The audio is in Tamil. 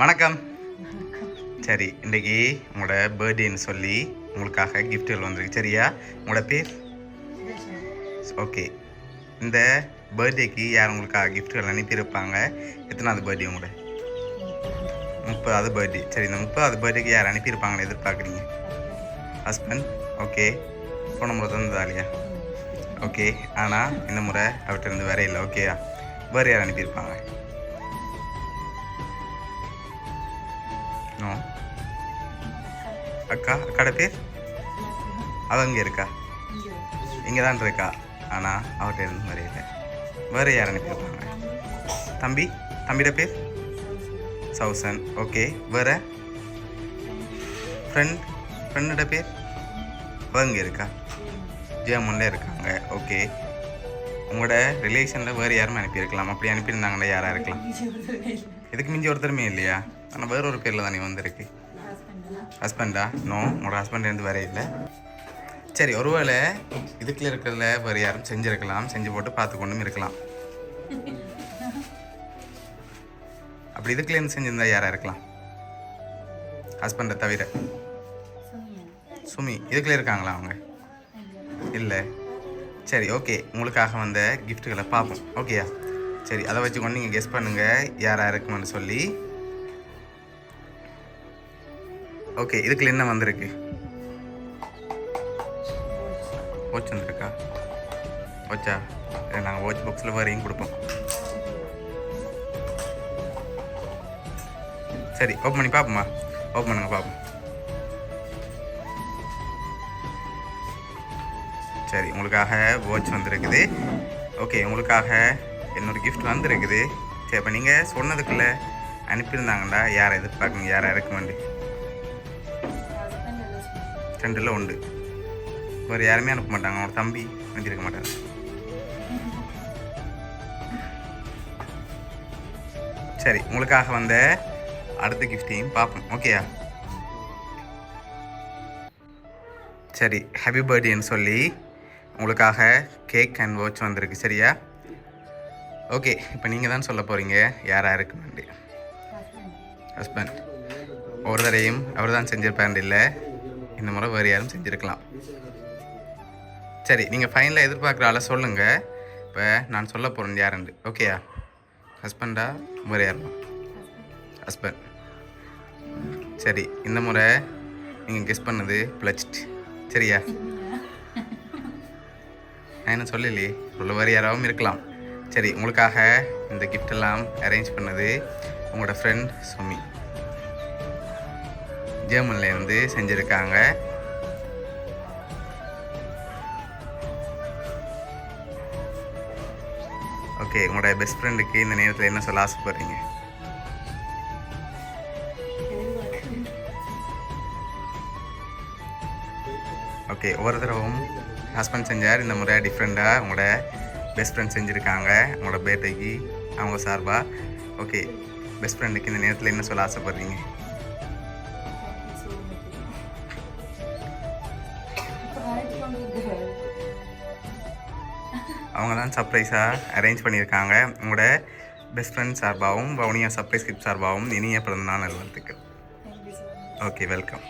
வணக்கம். சரி இன்றைக்கி உங்களோட பர்த்டேன்னு சொல்லி உங்களுக்காக கிஃப்ட்டுகள் வந்திருக்கு. சரியா? உங்களோட பேர்? ஓகே இந்த பர்த்டேக்கு யார் உங்களுக்காக கிஃப்ட்டுகள் அனுப்பியிருப்பாங்க? எத்தனாவது பர்த்டே உங்களோட? முப்பதாவது பர்த்டே சரி இந்த முப்பதாவது பர்த்டேக்கு யார் அனுப்பியிருப்பாங்கன்னு எதிர்பார்க்குறீங்க? ஹஸ்பண்ட் ஓகே போன முறை தந்ததா இல்லையா? ஓகே ஆனால் இந்த முறை அவர்கிட்ட இருந்து வேற இல்லை. ஓகேயா வேறு யார் அனுப்பியிருப்பாங்க? நோ அக்கா அக்காட பேர்? அவ அங்கே இருக்கா? இங்கே தான் இருக்கா? ஆனால் அவர்கிட்ட இருந்து வேற இல்லை வேறு யார் அனுப்பியிருப்பாங்க தம்பி தம்பியோட பேர்? சௌசன். ஓகே வேற? ஃப்ரெண்ட் ஃப்ரெண்டோட பேர்? அவ இங்கே இருக்கா? ஜெர்மனில் இருக்காங்க. ஓகே. உங்களோட ரிலேஷனில் வேறு யாருமே அனுப்பியிருக்கலாம். அப்படி அனுப்பியிருந்தாங்கன்னா யாராக இருக்கலாம். இதுக்கு மிஞ்சி ஒருத்தருமே இல்லையா? ஆனால் வேற ஒரு பேரில் தானே வந்திருக்கு. ஹஸ்பண்டா நோ உங்களோட ஹஸ்பண்ட் இருந்து வேற இல்லை. சரி ஒருவேளை இதுக்குள்ள இருக்கிறதுல வேறு யாரும் செஞ்சிருக்கலாம். செஞ்சு போட்டு பார்த்து கொண்டும் இருக்கலாம். அப்படி இதுக்குள்ள இருந்து செஞ்சிருந்தா யாரா இருக்கலாம்? ஹஸ்பண்டை தவிர. சுமி இதுக்குள்ள இருக்காங்களா அவங்க? இல்லை. சரி ஓகே உங்களுக்காக வந்த கிஃப்ட்டுகளை பார்ப்போம். ஓகேயா சரி அதை வச்சுக்கொண்டு நீங்கள் கெஸ் பண்ணுங்கள் யாராக இருக்குமான்னு சொல்லி. ஓகே இதுக்குள்ள என்ன வந்திருக்கு? வாட்ச் வந்திருக்கா? வாட்சா நாங்கள் வாட்ச் பாக்ஸில் வரையும் கொடுப்போம். சரி ஓப்பன் பண்ணி பார்ப்போமா? ஓப்பன் பண்ணுங்க பார்ப்போம். சரி உங்களுக்காக வாட்ச் வந்திருக்குது. ஓகே உங்களுக்காக இன்னொரு கிஃப்ட் வந்திருக்குது. சரி இப்போ நீங்கள் சொன்னதுக்குள்ளே அனுப்பியிருந்தாங்கடா. யாரை எதிர்பார்க்குங்க யாரை இறக்குமெண்டு ரெண்டில் உண்டு. வேறு யாருமே அனுப்ப மாட்டாங்க. அவனோட தம்பி அனுப்பியிருக்க மாட்டாங்க சரி உங்களுக்காக வந்த அடுத்த கிஃப்டையும் பார்ப்போம். ஓகேயா சரி ஹாப்பி பர்த்டேன்னு சொல்லி உங்களுக்காக கேக் அண்ட் வாட்ச் வந்திருக்கு சரியா? ஓகே இப்போ நீங்கள் தான் சொல்ல போகிறீங்க யாராக நன்றி? ஹஸ்பண்ட் ஒரு தடையும் அவர் தான் செஞ்சிருப்பார் இல்லை இந்த முறை வேறு யாரும் செஞ்சுருக்கலாம். சரி நீங்கள் ஃபைனலாக எதிர்பார்க்குற ஆளை சொல்லுங்கள் இப்போ நான் சொல்ல போகிறேன் யாருண்டு ஓகேயா ஹஸ்பண்டா வேறு யாருமா ஹஸ்பண்ட் சரி இந்த முறை நீங்கள் கெஸ் பண்ணது பிளச்ட் சரியா? நான் என்ன சொல்லலையே? உள்ள யாராவும் இருக்கலாம். சரி உங்களுக்காக இந்த கிஃப்ட் எல்லாம் அரேஞ்ச் பண்ணது உங்களோட ஃப்ரெண்ட் சுமி. ஜெர்மனில் இருந்து செஞ்சுருக்காங்க. ஓகே உங்களோட பெஸ்ட் ஃப்ரெண்டுக்கு இந்த நேரத்தில் என்ன சொல்ல ஆசைப்படுறீங்க? ஓகே ஒவ்வொரு தடவும் ஹஸ்பண்ட் செஞ்சார் இந்த முறை டிஃப்ரெண்ட்டாக உங்களோட பெஸ்ட் ஃப்ரெண்ட் செஞ்சுருக்காங்க உங்களோட பேட்டைக்கு அவங்க சார்பாக ஓகே பெஸ்ட் ஃப்ரெண்டுக்கு இந்த நேரத்தில் என்ன சொல்ல ஆசைப்படுறீங்க? அவங்க தான் சர்ப்ரைஸாக அரேஞ்ச் பண்ணியிருக்காங்க. உங்களோட பெஸ்ட் ஃப்ரெண்ட் சார்பாகவும் வவுனியா சர்ப்ரைஸ் கிஃப்ட் சார்பாகவும் இனிய பிறந்தநாள் நல்வாழ்த்துக்கள். Okay welcome